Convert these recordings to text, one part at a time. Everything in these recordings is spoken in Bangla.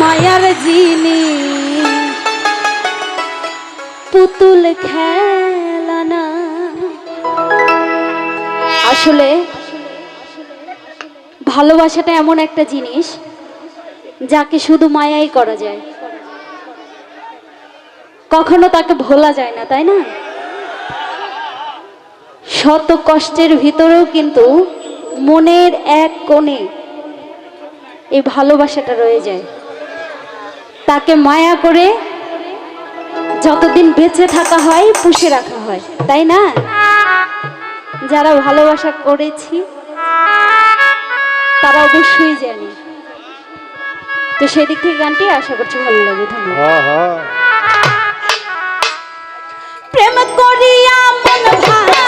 মায়ার জিনি। পুতুল খেলানা আসলে ভালোবাসাটা এমন একটা জিনিস যাকে শুধু মায়াই করা যায়। কখনো তাকে ভোলা যায় না, তাই না? শত কষ্টের ভিতরেও কিন্তু মনের এক কোণে এই ভালোবাসাটা রয়ে যায়। তাকে মায়া করে যতদিন বেঁচে থাকা হয় পুষে রাখা হয় তাই না? যারা ভালোবাসা করেছি তারা অবশ্যই জানে। তো সেদিক থেকে গানটি আশা করছি ভালো লাগে ধন্যবাদ। হ্যাঁ হ্যাঁ। প্রেম করিয়া মন ভাঙিলে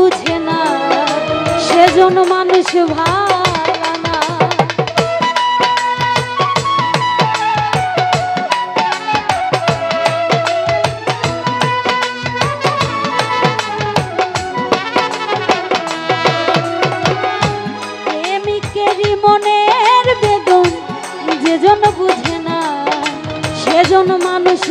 বুঝে না সেজন মানুষ ভালা না। মনের বেদন যেজন বুঝে না সেজন মানুষ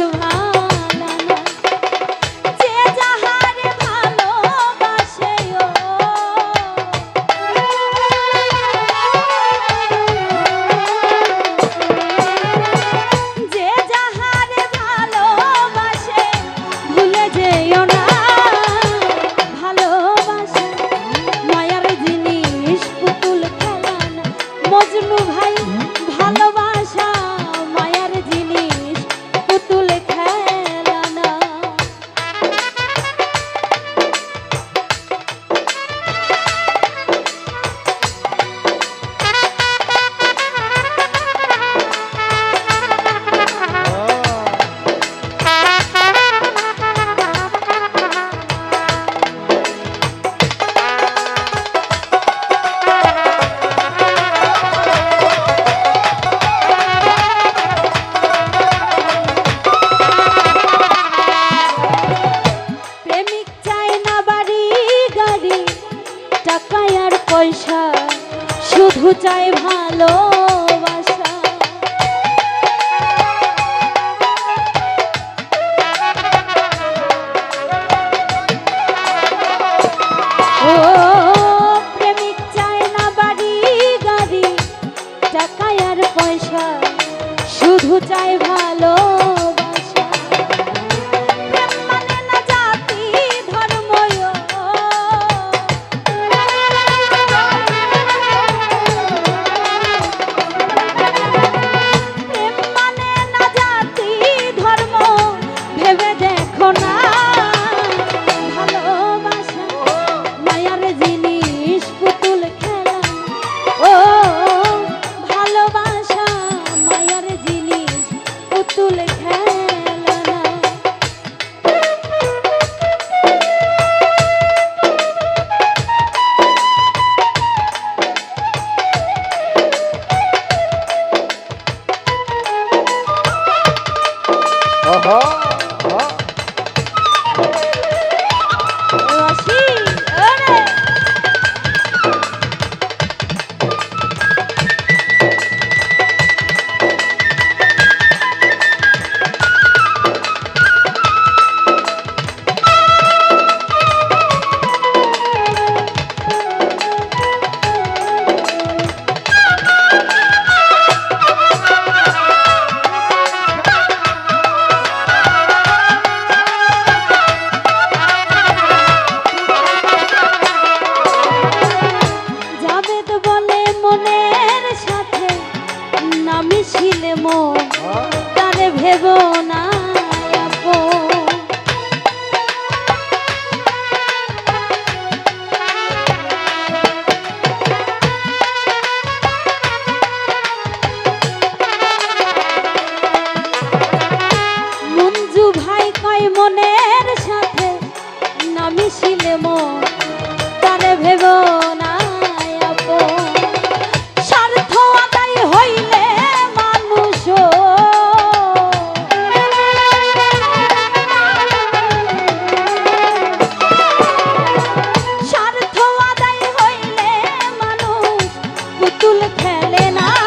পুতুল খেলে না